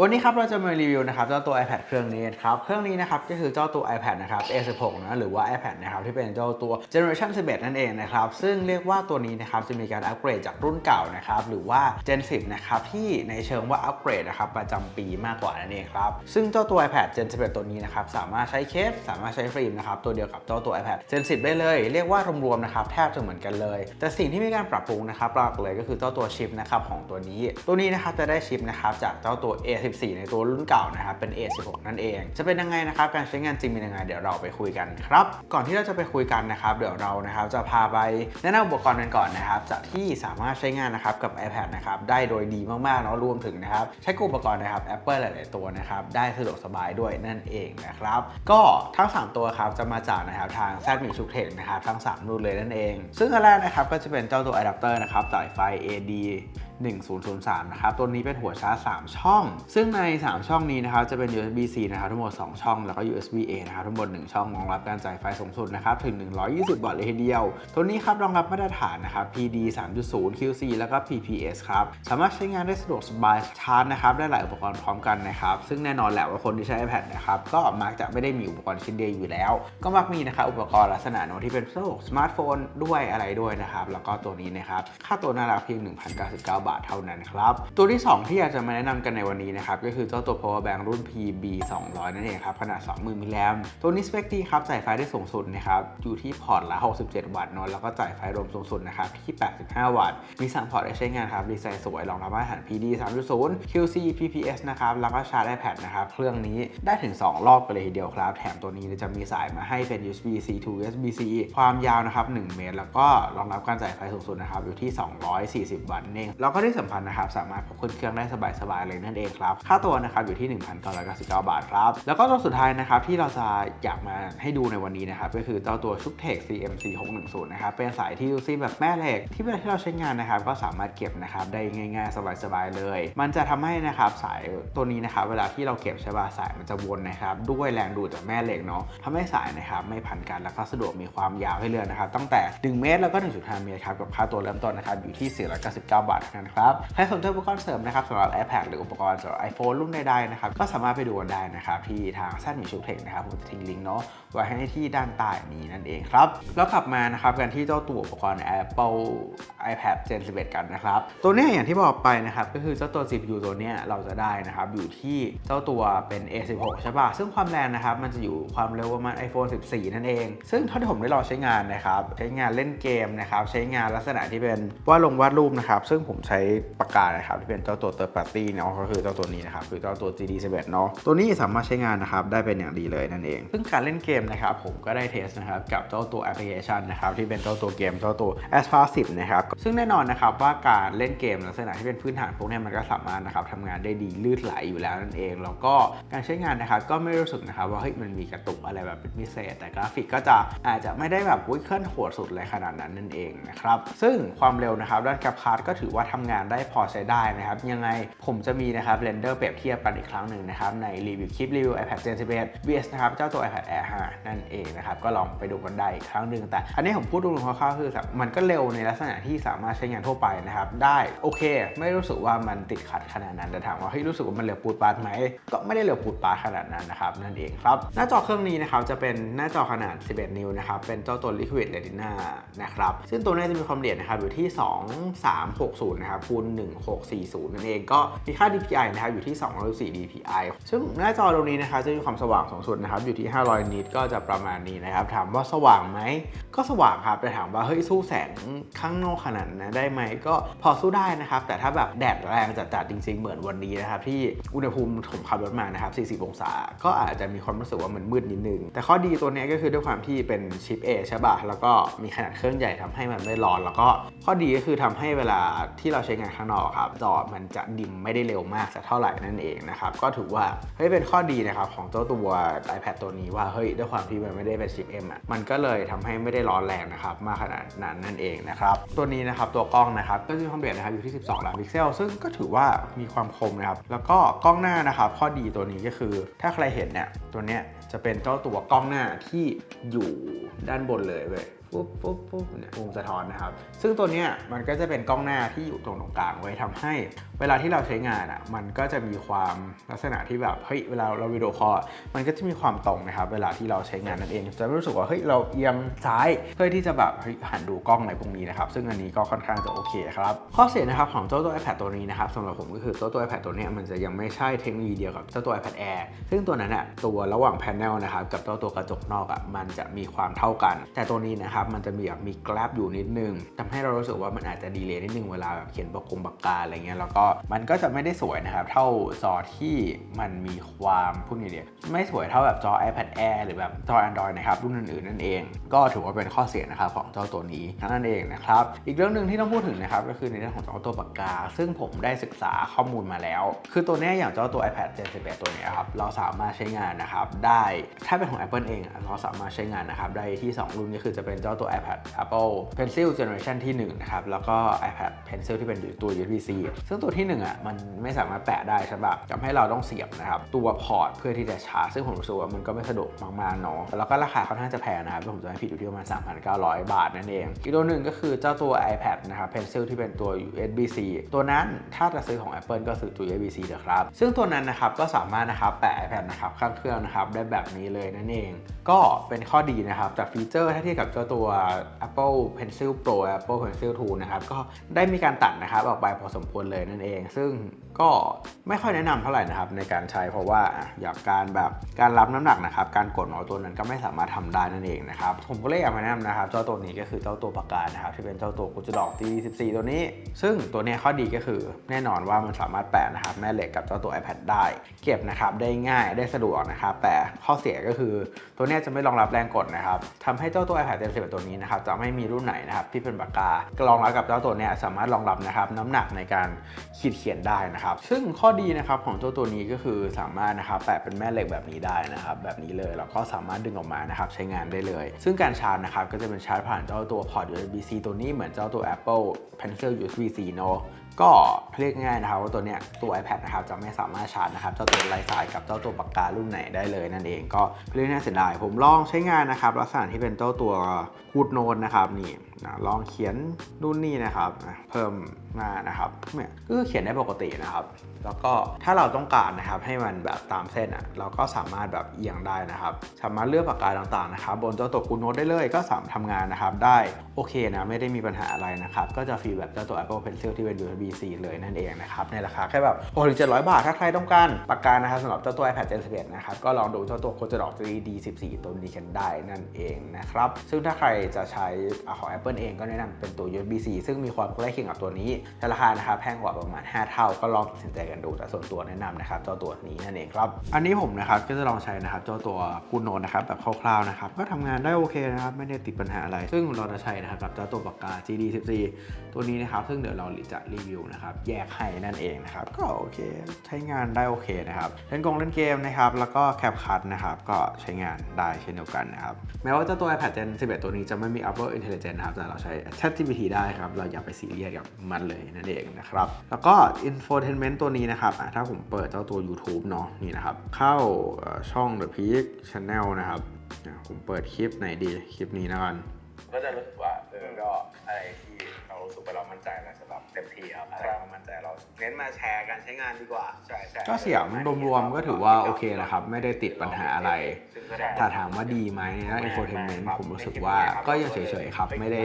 วันนี้ครับเราจะมารีวิวนะครับเจ้าตัว iPad เครื่องนี้ครับเครื่องนี้นะครับก็คือเจ้าตัว iPad นะครับ A16 นะหรือว่า iPad นะครับที่เป็นเจ้าตัว Generation 11 นั่นเองนะครับซึ่งเรียกว่าตัวนี้นะครับจะมีการอัปเกรดจากรุ่นเก่านะครับหรือว่า Gen 10 นะครับที่ในเชิงว่าอัปเกรดนะครับประจำปีมากกว่านั่นเองครับซึ่งเจ้าตัว iPad Gen 11 ตัวนี้นะครับสามารถใช้เคส สามารถใช้ฟิล์มนะครับตัวเดียวกับเจ้าตัว iPad Gen 10 ได้เลย เรียกว่ารวมๆนะครับแทบจะเหมือนกันเลย แต่สิ่งที่มีการปรับปรุงนะครับหลักเลยก็คือเจ้าตัวชิปนะครับของตัวนี้ ตัวนี้นะครับจะได้ชิปนะครับจากเจ้าตัว14 ในตัวรุ่นเก่านะครับ เป็น A16 นั่นเอง จะเป็นยังไงนะครับ การใช้งานจริงเป็นยังไง เดี๋ยวเราไปคุยกันครับ ก่อนที่เราจะไปคุยกันนะครับ เดี๋ยวเรานะครับจะพาไปแนะนำอุปกรณ์กันก่อนนะครับ จากที่สามารถใช้งานนะครับกับ iPad นะครับ ได้โดยดีมากๆเนาะ รวมถึงนะครับ ใช้กอุปกรณ์นะครับ Apple หลายๆตัวนะครับ ได้สะดวกสบายด้วยนั่นเองนะครับ ก็ทั้ง 3 ตัวครับ จะมาจากนะครับทาง z m i s h u k t e c h นะครับ ทั้ง 3 รุ่นเลยนั่นเอง ซึ่งอันแรกนะครับ ก็จะเป็นเจ้าตัวอะแดปเตอร์นะครับสายไฟ AD 1003 นะครับ ตัวนี้เป็นหัวชาร์จ 3 ช่องซึ่งใน 3 ช่องนี้นะครับจะเป็น USB-C นะครับทั้งหมด 2 ช่อง แล้วก็ USB-A นะครับทั้งหมด 1 ช่องรองรับการจ่ายไฟสูงสุดนะครับถึง 120 วัตต์เลยทีเดียว ตัวนี้ครับรองรับมาตรฐานนะครับ PD 3.0 QC แล้วก็ PPS ครับสามารถใช้งานได้สะดวกสบายชาร์จนะครับได้หลายอุปกรณ์พร้อมกันนะครับซึ่งแน่นอนแหละว่าคนที่ใช้ iPad นะครับก็มักจะไม่ได้มีอุปกรณ์ชิ้นเดียวอยู่แล้ว ก็มักมีนะครับอุปกรณ์ลักษณะโน้ตที่เป็นพวกสมาร์ทโฟนด้วยอะไรด้วยนะครับแล้วก็ตัวนี้นะครับค่าตัวน่ารักเพียง1,099 บาทเท่านั้นครับตัวที่ 2 ที่อยากจะมาแนะนำกันในวันนี้นะครับก็คือเจ้าตัว power bank รุ่น PB 200นั่นเองครับขนาด 20,000มิลลิแอมตัวนี้สเปคดีครับจ่ายไฟได้สูงสุดนะครับอยู่ที่พอร์ตละ 67 วัตต์เนอะแล้วก็จ่ายไฟรวมสูงสุดนะครับที่ 85 วัตต์ มีสั่งพอร์ตได้ใช้งานครับดีไซน์สวยรองรับมาตรฐาน PD 3.0 QC PPS นะครับแล้วก็ชาร์จ iPad นะครับเครื่องนี้ได้ถึง 2 รอบกันเลยทีเดียวครับ แถมตัวนี้จะมีสายมาให้เป็น USB C to USB C ความยาวนะครับ1เมตร แล้วก็รองรับการจ่ายไฟสูงสุดนะครับอยู่ที่ 240 วัตต์เองแล้วก็ที่สำคัญนะครับสามารถพกขึ้นเครื่องได้สบายๆเลยนั่นเองครับค่าตัวนะครับอยู่ที่ 1,999 บาทครับ แล้วก็ตัวสุดท้ายนะครับที่เราจะอยากมาให้ดูในวันนี้นะครับก็คือเจ้าตัวชุกเทค CMC 610นะครับเป็นสายที่ยูซี่แบบแม่เหล็ก ที่เวลาที่เราใช้งานนะครับก็สามารถเก็บนะครับได้ง่าย ๆ สบายๆเลย มันจะทำให้นะครับสายตัวนี้นะครับเวลาที่เราเก็บใช่ป่ะสายมันจะวนนะครับด้วยแรงดูดจากแม่เหล็กเนาะทำให้สายนะครับไม่พันกันแล้วก็สะดวกมีความยาวให้เลือกนะครับตั้งแต่ 1 เมตรแล้วก็ 1.5 เมตรครับกับค่าตัวเริ่มต้นนะครับอยู่ที่ 499 บาทเท่านั้นครับใครสนใจอุปกรณ์เสริมนะครับสำหรับ iPad หรืออุปกรณ์สำหรับ iPhone รุ่นใดๆนะครับก็สามารถไปดูกันได้นะครับที่ทางแซดมิชูเทคนะครับผมจะทิ้งลิงก์เนาะไว้ให้ที่ด้านใต้นี้นั่นเองครับ แล้วกลับมานะครับกันที่เจ้าตัวอุปกรณ์ Apple iPad Gen 11 กันนะครับ ตัวเนี้ยอย่างที่บอกไปนะครับก็คือเจ้าตัว CPU ตัวเนี้ยเราจะได้นะครับอยู่ที่เจ้าตัวเป็น A16 ใช่ป่ะซึ่งความแรงนะครับมันจะอยู่ความเร็วประมาณ iPhone 14 นั่นเอง ซึ่งเท่าที่ผมได้ลองใช้งานนะครับใช้งานเล่นเกมนะครับใช้งานลักษณะที่เป็นวาดลงวาดรูปนะครับซึ่งผมใช้ปากกานะครับที่เป็นเจ้าตัว third party เนาะก็คือเจ้าตัวนี้นะครับคือเจ้าตัว GD11 เนาะตัวนี้สามารถใช้งานนะครับได้เป็นอย่างดีเลยนั่นเอง ซึ่งการเล่นเกมนะครับผมก็ได้เทสนะครับกับเจ้าตัวแอปพลิเคชันนะครับที่เป็นเจ้าตัวเกมเจ้าตัว a s p h a l t 10นะครับซึ่งแน่นอนนะครับว่าการเล่นเกมลักษณะที่เป็นพื้นฐานพวกนี้มันก็สามารถนะครับทำงานได้ดีลื่นไหลอยู่แล้วนั่นเอง แล้วก็การใช้งานนะครับก็ไม่รู้สึกนะครับว่าเฮ้ยมันมีกระตุกอะไรแบบเป็นพิเศษ แต่กราฟิกก็จะอาจจะไม่ได้แบบวุ้ยเคลื่อนโหดสุดเลยขนาดนั้นนั่นเองนะครับซึ่งความเร็วนะครับด้านแคปคัสก็ถือว่าทำงานได้พอใช้ได้นะครับยังไงผมจะมีนะครับเรนเดอร์เปรียบเทียบกันอีกครั้งหนึ่งนะครับในรีวิวคลิปรีวิว iPad Gen 11 vs นะครับเจ้าตัว iPad Air 5นั่นเองนะครับก็ลองไปดูกันได้อีกครั้งหนึ่งแต่ อันนี้ผมพูดดูคร่าวๆคือมันก็เร็วในลักษณะที่สามารถใช้งานทั่วไปนะครับได้โอเค ไม่รู้สึกว่ามันติดขัดขนาดนั้นแต่ถามว่าเฮ้ยรู้สึกว่ามันเร็วปูดปาดไหมก็ไม่ได้เร็วปูดปาดขนาดนั้นนะครับนั่นเองครับหน้าจอเครื่องนี้นะครับจะเป็นหน้าจอขนาด 11 นิ้วนะครับเป็นเจ้าตัว Liquid Retina นะครับซึ่งตัวนี้จะมีความละเอียดนะครับอยู่ที่ 2360นะครับคูณ1640นั่นเองก็มีค่า DPI นะครับอยู่ที่ 214 DPI ซึ่งหน้าจอตรงนี้นะครับจะมีความสว่างสูงสุดนะครับอยู่ที่ 500 นิตก็จะประมาณนี้นะครับ ถามว่าสว่างไหม ก็สว่างครับแต่ถามว่าเฮ้ยสู้แสงข้างนอกขนาดนั้นได้ไหม ก็พอสู้ได้นะครับ แต่ถ้าแบบแดดแรงจัดๆจริง ๆ เหมือนวันนี้นะครับที่อุณหภูมิผมขับรถมานะครับ 40 องศา ก็อาจจะมีความรู้สึกว่ามันมืดนิดนึง แต่ข้อดีตัวนี้ก็คือด้วยความที่เป็นชิป A ใช่ป่ะแล้วก็มีขนาดเครื่องใหญ่ทำให้มันไม่ร้อน แล้วก็ข้อดีก็คือทำให้เวลาที่เราใช้งานข้างนอกครับจอมันจะดิมไม่ได้เร็วมากสักเท่าไหร่นั่นเองนะครับ ก็ถือว่าเฮ้ยเป็นข้อดีนะครับของเจ้าตัว iPad ตัวนี้ว่าเฮ้ยด้วยความที่มันไม่ได้เป็นชิป M อะมันก็เลยทำให้ไม่ได้ร้อนแรงนะครับมากขนาดนั้นนั่นเองนะครับตัวนี้นะครับตัวกล้องนะครับก็จะมีความละเอียดนะครับอยู่ที่ 12 ล้านพิกเซล ซึ่งก็ถือว่ามีความคมนะครับแล้วก็กล้องหน้านะครับข้อดีตัวนี้ก็คือ ถ้าใครเห็นเนี่ยตัวเนี้ยจจะเป็นเจ้าตัวกล้องหน้าที่อยู่ด้านบนเลยเว้ย ปุ๊บปุ๊บปุ๊บเนี่ยมุมสะท้อนนะครับ ซึ่งตัวเนี้ยมันก็จะเป็นกล้องหน้าที่อยู่ตรงตรงกลางไว้ทำให้ เวลาที่เราใช้งานอะมันก็จะมีความลักษณะที่แบบเฮ้ยเวลาเราวิดีโอคอลมันก็จะมีความตรงนะครับ เวลาที่เราใช้งานนั่นเอง จะไม่รู้สึกว่าเฮ้ยเราเอียงซ้ายเพื่อที่จะแบบเฮ้ยหันดูกล้องอะไรพวกนี้นะครับ ซึ่งอันนี้ก็ค่อนข้างจะโอเคครับข้อเสียนะครับของเจ้าตัว iPad ตัวนี้นะครับสำหรับผมก็คือเจ้าตัว iPad ตัวนี้มันจะยังไม่ใช่เทคโนโลยีเดียวกับเจ้าตัว iPad Air ซึ่งตัวนั้นอะตัวระหว่างแผงนะครับกับเจ้าตัวกระจกนอกอะมันจะมีความเท่ากัน แต่ตัวนี้นะครับมันจะมีแบบมีแกลบอยู่นิดนึงทำให้เรารู้สึกว่ามันอาจจะดีเลย์นิดนึงเวลาแบบเขียนปากกงปากกาอะไรเงี้ยแล้วก็มันก็จะไม่ได้สวยนะครับเท่าจอที่มันมีความพูดไงดีไม่สวยเท่าแบบจอ iPad Air หรือแบบจอ Android นะครับรุ่นอื่นๆนั่นเอง ก็ถือว่าเป็นข้อเสียนะครับของเจ้าตัวนี้นั่นเองนะครับอีกเรื่องหนึ่งที่ต้องพูดถึงนะครับก็คือในเรื่องของเจ้าตัวปากกา ซึ่งผมได้ศึกษาข้อมูลมาแล้ว คือตัวนี้อย่างเจ้าตัว iPad Gen 11ตัวนี้ครับเราสามารถใช้งานนะครับได้ถ้าเป็นของ Apple เองเราสามารถใช้งานนะครับได้ที่ 2 รุ่นก็คือจะเป็นเจ้าตัว iPad Apple Pencil Generation ที่1นะครับแล้วก็ iPad Pencil ที่เป็นตัว USB-C ซึ่งตัวที่1อะมันไม่สามารถแปะได้ใช่ปะทำให้เราต้องเสียบนะครับตัวพอร์ตเพื่อที่จะชาร์จซึ่งผมรู้สึกว่ามันก็ไม่สะดวกมากๆเนาะแล้วก็ราคาค่อนข้างจะแพงนะครับผมจะไม่ผิดอยู่ที่ประมาณ 3,900 บาทนั่นเอง อีกตัวหนึ่งก็คือเจ้าตัว iPad นะครับ Pencil ที่เป็นตัว USB-C ตัวนั้นถ้าจะซื้อของ Apple ก็ซื้อตัว USB-C เถอะครับ ซึ่งตัวนั้นนะครับก็สามารถนะครับแปะ iPad นะครับข้างเครื่องนะครับได้แบบนี้เลยนั่นเอง ก็เป็นข้อดีนะครับจากฟีเจอร์ถ้าเทียบกับเจ้าตัว Apple Pencil Pro Apple Pencil 2 นะครับ ก็ได้มีการตัดนะครับออกไปพอสมควรเลยนั่นเอง ซึ่ง ก็ไม่ค่อยแนะนำเท่าไหร่นะครับในการใช้เพราะว่าอย่างการแบบการรับน้ำหนักนะครับการกดเมาตัวนั้นก็ไม่สามารถทำได้นั่นเองนะครับผมก็เลยอยากมาแนะนำนะครับเจ้าตัวนี้ก็คือเจ้าตัวปากกานะครับที่เป็นเจ้าตัวกุจดอก T14 ตัวนี้ ซึ่งตัวนี้ข้อดีก็คือแน่นอนว่ามันสามารถแปะนะครับแม่เหล็กกับเจ้าตัว iPad ได้ เก็บนะครับได้ง่ายได้สะดวกนะครับแต่ข้อเสียก็คือตัวนี้จะไม่รองรับแรงกดนะครับทำให้เจ้าตัว iPad Gen 11ตัวนี้นะครับจะไม่มีรุ่นไหนนะครับที่เป็นปากการองรับกับเจ้าตัวนี้สามารถรองรับนะครับน้ำหนักในการขีดเขียนได้นะครับซึ่งข้อดีนะครับของเจ้าตัวนี้ก็คือสามารถนะครับแปะเป็นแม่เหล็กแบบนี้ได้นะครับแบบนี้เลยแล้วก็สามารถดึงออกมานะครับใช้งานได้เลย ซึ่งการชาร์จนะครับก็จะเป็นชาร์จผ่านเจ้าตัวพอร์ต USB-C ตัวนี้เหมือนเจ้าตัว Apple Pencil USB-C เนาะ ก็เรียกง่ายนะครับว่าตัวเนี้ยตัว iPad นะครับจะไม่สามารถชาร์จนะครับเจ้าตัวไร้สายกับเจ้าตัวปากการุ่นไหนได้เลยนั่นเองก็เรื่องน่าเสียดายผมลองใช้งานนะครับลักษณะที่เป็นเจ้าตัวคูดโนนนะครับนี่นะลองเขียนนู่นนี่นะครับเพิ่มหน้านะครับเนี่ยก็เขียนได้ปกตินะครับแล้วก็ถ้าเราต้องการนะครับให้มันแบบตามเส้นอะเราก็สามารถแบบเอียงได้นะครับ สามารถเลือกปากกาต่างๆนะครับ บนเจ้าตัวคูโน้ตได้เลยก็สามารถทำงานนะครับได้โอเคนะไม่ได้มีปัญหาอะไรนะครับก็จะฟรีแบบเจ้าตัว Apple Pencil ที่เป็น USB-C เลยนั่นเองนะครับในราคาแค่แบบ6ถึง700 บาท ถ้าใครต้องการปากกานะครับสำหรับเจ้าตัว iPad Gen 11 นะครับ ก็ลองดูเจ้าตัวโคจดอก 3D 14 ตัวนี้กันได้นั่นเองนะครับ ซึ่งถ้าใครจะใช้ของ Apple เองก็แนะนำเป็นตัว USB-C ซึ่งมีความใกล้เคียงกับตัวนี้แต่ราคานะครับแพงกว่าประมาณ 5 เท่า ก็ลองตัดสินใจกันดูแต่ส่วนตัวแนะนำนะครับเจ้าตัวนี้นั่นเองครับอันนี้ผมนะครับก็จะลองใช้นะครับเจ้าตัวกูโนนะครับแบบคร่าวๆนะครับก็ทำงานได้โอเคนะครับไม่ได้ติดปัญหาอะไร ซึ่งเราจะใช้นะครับกับเจ้าตัวปากกา GD 14 ตัวนี้นะครับซึ่งเดี๋ยวเราจะรีวิวนะครับแยกให้นั่นเองนะครับก็โอเคใช้งานได้โอเคนะครับเล่นกงเล่นเกมนะครับแล้วก็แคปคัทนะครับก็ใช้งานได้เช่นเดียวกันนะครับแม้ว่าเจ้าตัว iPad Gen 11 ตัวนี้จะไม่มี Apple Intelligence นะครับแต่เราใช้ ChatGPT ได้ครับเราอย่าไปซีเรียสกับมันเลยนั่นเองนะครับแล้วก็ Infotainment ตัวนี้นะครับถ้าผมเปิดเจ้าตัว YouTube เนาะนี่นะครับเข้าช่อง The Peak Channel นะครับผมเปิดคลิปไหนดีคลิปนี้นะกันก็จะรู้สึกว่าเออก็อะไรที่ เต็มที่ครับอะไร นใจเราเน้นมาแชร์การใช้งานดีกว่าใช่ใช่ก็เสียงรวมๆก็ถือว่าโอเคนะครับ ไม่ได้ติดปัญหาอะไร ถ้าถามว่าดีไหมนะอินโฟเทนเมนต์ผมรู้สึกว่าก็ยังเฉยๆครับ ไม่ได้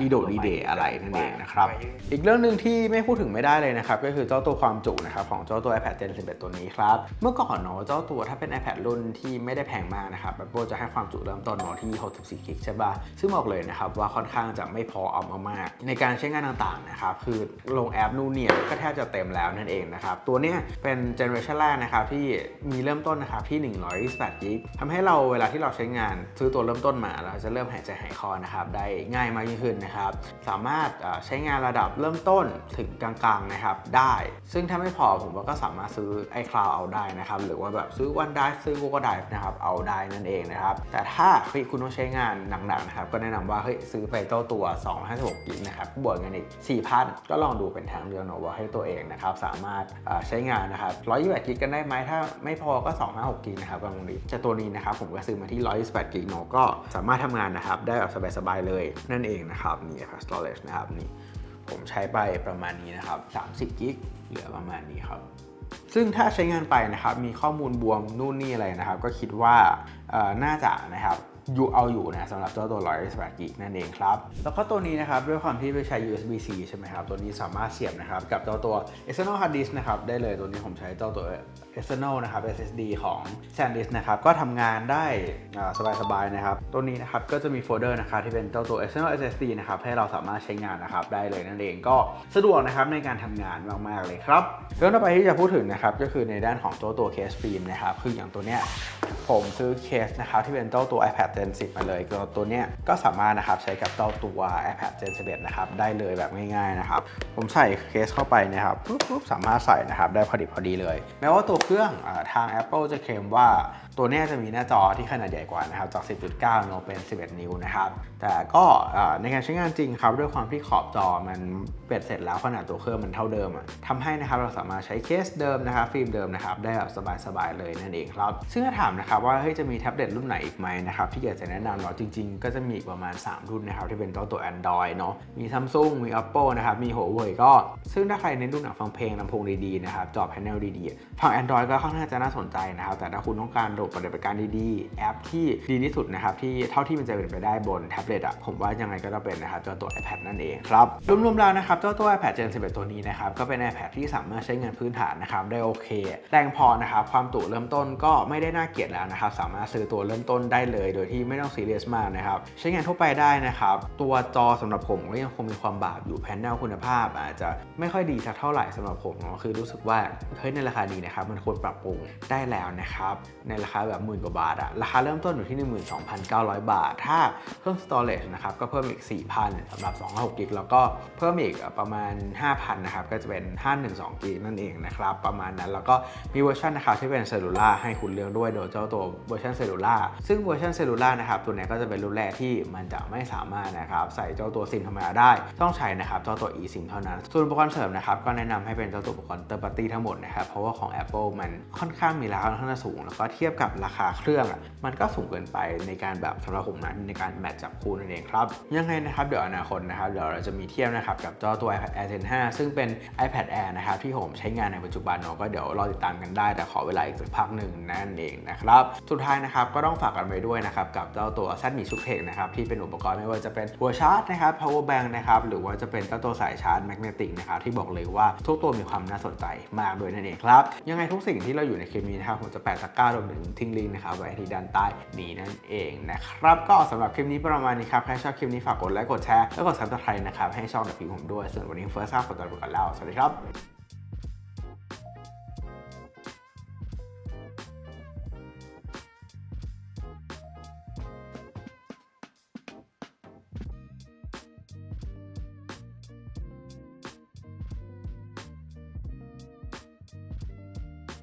ดีโดดดีเดย์อะไรนั่นเองนะครับ อีกเรื่องหนึ่งที่ไม่พูดถึงไม่ได้เลยนะครับ ก็คือเจ้าตัวความจุนะครับของเจ้าตัว iPad Gen 11 ตัวนี้ครับ เมื่อก่อนเนาะเจ้าตัวถ้าเป็น iPad รุ่นที่ไม่ได้แพงมากนะครับ Apple จะให้ความจุเริ่มต้นเนาะที่ 64กิกใช่ป่ะซึ่งบอกเลยนะครับว่าค่อนข้างจะไม่พอเอามากๆในการใช้งานต่างๆนะครับคือลงแอปนู่นเนี่ยก็แทบจะเต็มแล้วนั่นเองนะครับตัวนี้เป็นเจเนอเรชันแรกนะครับที่มีเริ่มต้นนะครับที่ 128 กิกทำให้เราเวลาที่เราใช้งานซื้อตัวเริ่มต้นมา เราจะเริ่มหายใจหายคอนะครับได้ง่ายมากยิ่งขึ้นนะครับสามารถใช้งานระดับเริ่มต้นถึงกลางๆนะครับได้ ซึ่งถ้าไม่พอผมก็สามารถซื้อ iCloud เอาได้นะครับหรือว่าแบบซื้อ OneDrive ซื้อ Google Drive นะครับเอาได้นั่นเองนะครับแต่ถ้าคุณต้องใช้งานหนักๆนะครับก็แนะนำว่าเฮ้ยซื้อไปเจ้าตัว256กิกนะครับบวกเงินอีก4,000ก็ลองดูเป็นทางเลือกเนาะว่าให้ตัวเองนะครับสามารถใช้งานนะครับ128กิกกันได้ไหมถ้าไม่พอก็ 256กิกนะครับกำลังดีแต่ตัวนี้นะครับผมก็ซื้อมาที่128กิกเนาะก็สามารถทำงานนะครับได้แบบสบายๆเลยนั่นเองนะครับนี่ครับ storage นะครับนี่ผมใช้ไปประมาณนี้นะครับ30กิกเหลือประมาณนี้ครับซึ่งถ้าใช้งานไปนะครับมีข้อมูลบวมนู่นนี่อะไรนะครับ ก็คิดว่าน่าจะนะครับ อยู่เอาอยู่นะสำหรับเจ้าตัว128กิกนั่นเองครับ แล้วก็ตัวนี้นะครับด้วยความที่ไปใช้ USB-C ใช่ไหมครับ ตัวนี้สามารถเสียบนะครับกับเจ้าตัว external hard disk นะครับได้เลยตัวนี้ผมใช้เจ้าตัว external นะครับ SSD ของ SanDisk นะครับก็ทำงานได้สบายๆนะครับ ตัวนี้นะครับก็จะมีโฟลเดอร์นะครับที่เป็นเจ้าตัว external SSD นะครับให้เราสามารถใช้งานนะครับได้เลยนั่นเองก็สะดวกนะครับในการทำงานมากๆเลยครับเรื่องต่อไปที่จะพูดถึงนะครับก็คือในด้านของตัวตัวเคสฟิล์มนะครับคืออย่างตัวเนี้ยผมซื้อเคสนะครับที่เป็นเจ้าตัว iPad Gen 10 มาเลยก็ตัวเนี้ยก็สามารถนะครับใช้กับเจ้าตัว iPad Gen 11 นะครับได้เลยแบบง่ายๆนะครับผมใส่เคสเข้าไปนะครับปุ๊บปุ๊บสามารถใส่นะครับได้พอดีพอดีเลย แม้ว่าตัวเครื่องอทาง Apple จะเคลมว่าตัวนี้จะมีหน้าจอที่ขนาดใหญ่กว่านะครับจาก 10.9เนอะเป็น 11 นิ้วนะครับ แต่ก็ในการใช้งานจริงครับ ด้วยความที่ขอบจอมันเบ็ดเสร็จแล้วขนาดตัวเครื่องมันเท่าเดิมทำให้นะครับเราสามารถใช้เคสเดิมนะครับฟิล์มเดิมนะครับได้แบบสบายๆเลยนั่นเองครับ ซึ่งถ้าถามนะครับว่าเฮ้ยจะมีแท็บเล็ตรุ่นไหนอีกไหมนะครับที่อยากจะแนะนำเนาะจริง ๆ ก็จะมีอีกประมาณ 3 รุ่นนะครับที่เป็นตัวตัว Android เนาะมี Samsung มี Oppo นะครับมี Huawei ก็ ซึ่งถ้าใครเน้นดูหนังฟังเพลงลำโพงดีๆนะครับจอแพนเนลดีๆฝั่ง Android รอยก็ค่อนข้างจะน่าสนใจนะครับ แต่ถ้าคุณต้องการโหลดปฏิบัติการดีๆ แอปที่ดีที่สุดนะครับที่เท่าที่มันจะเป็นไปได้บนแท็บเล็ตอะผมว่ายังไงก็ต้องเป็นนะครับเจ้าตัว iPad นั่นเองครับรวมๆแล้วนะครับเจ้าตัว iPad Gen 11 ตัวนี้นะครับก็เป็น iPad ที่สามารถใช้งานพื้นฐานนะครับได้โอเค แรงพอนะครับความจุเริ่มต้นก็ไม่ได้น่าเกลียดแล้วนะครับสามารถซื้อตัวเริ่มต้นได้เลย โดยที่ไม่ต้องซีเรียสมากนะครับใช้งานทั่วไปได้นะครับตัวจอสำหรับผมก็ยังคงมีความบางอยู่แพนเนลคุณภาพ อาจจะไม่ค่อยดีสักเท่าไหร่สำหรับผมเนาะคือรู้สึกว่าเฮ้ยในราคาดีนะครับมันควรปรับปรุงได้แล้วนะครับ ในราคาแบบหมื่นกว่าบาทอะราคาเริ่มต้นอยู่ที่ 12,900 บาท ถ้าเพิ่ม storage นะครับ ก็เพิ่มอีก 4,000สำหรับ256กิกแล้วก็เพิ่มอีกประมาณ 5,000นะครับ ก็จะเป็น 512กิกนั่นเองนะครับ ประมาณนั้น แล้วก็มีเวอร์ชันนะครับที่เป็นเซลลูล่าให้คุณเลือกด้วย โดยเจ้าตัวเวอร์ชันเซลลูล่าซึ่งเวอร์ชันเซลลูล่านะครับ ตัวนี้ก็จะเป็นรุ่นแรกที่มันจะไม่สามารถนะครับใส่เจ้าตัวซิมธรรมดาได้ ต้องใช้นะครับเจ้าตัว eSIM เท่านั้น ส่วนอุปกรณ์เสริมนะครับ ก็แนะนำให้เป็นเจ้าตัวอุปกรณ์เตอร์ปาร์ตี้ทั้งหมดนะครับ เพราะว่าของ Apple มันค่อนข้างมีราคาค่อนข้างสูง แล้วก็เทียบกับราคาเครื่องอะมันก็สูงเกินไปในการแบบสำหรับผมนะในการแมทจับคู่นั่นเองครับ ยังไงนะครับเดี๋ยวอนาคตนะครับเดี๋ยวเราจะมีเทียบนะครับกับเจ้าตัว iPad Air Gen 5ซึ่งเป็น iPad Air นะครับที่ผมใช้งานในปัจจุบันเนาะก็เดี๋ยวรอติดตามกันได้แต่ขอเวลาอีกสักพักหนึ่งนั่นเองนะครับสุดท้ายนะครับก็ต้องฝากกันไว้ด้วยนะครับกับเจ้าตัว z m i ชุกเทคนะครับที่เป็นอุปกรณ์ไม่ว่าจะเป็นหัวชาร์จนะครับ power bank นะครับหรือว่าจะเป็นเจ้าตัวสายชาร์จแมกเนติกนะครับที่บอกเลยว่าทุกตัวมีความน่าสนใจมากด้วยนั่นเองครับยังไงทุกุกสิ่งที่เราอยู่ในเคมีนะครับผมจะแปะตะกร้ารวมถึงทิ้งลิงก์นะครับไว้ที่ด้านใต้นี้นั่นเองนะครับก็สำหรับคลิปนี้ประมาณนี้ครับใครชอบคลิปนี้ฝากกดไลค์กดแชร์แล้วกด subscribe นะครับให้ช่องดับพิมผมด้วยส่วนวันนี้เฟิร์สทราบขอตัวไปก่อนแล้วสวัสดีครับ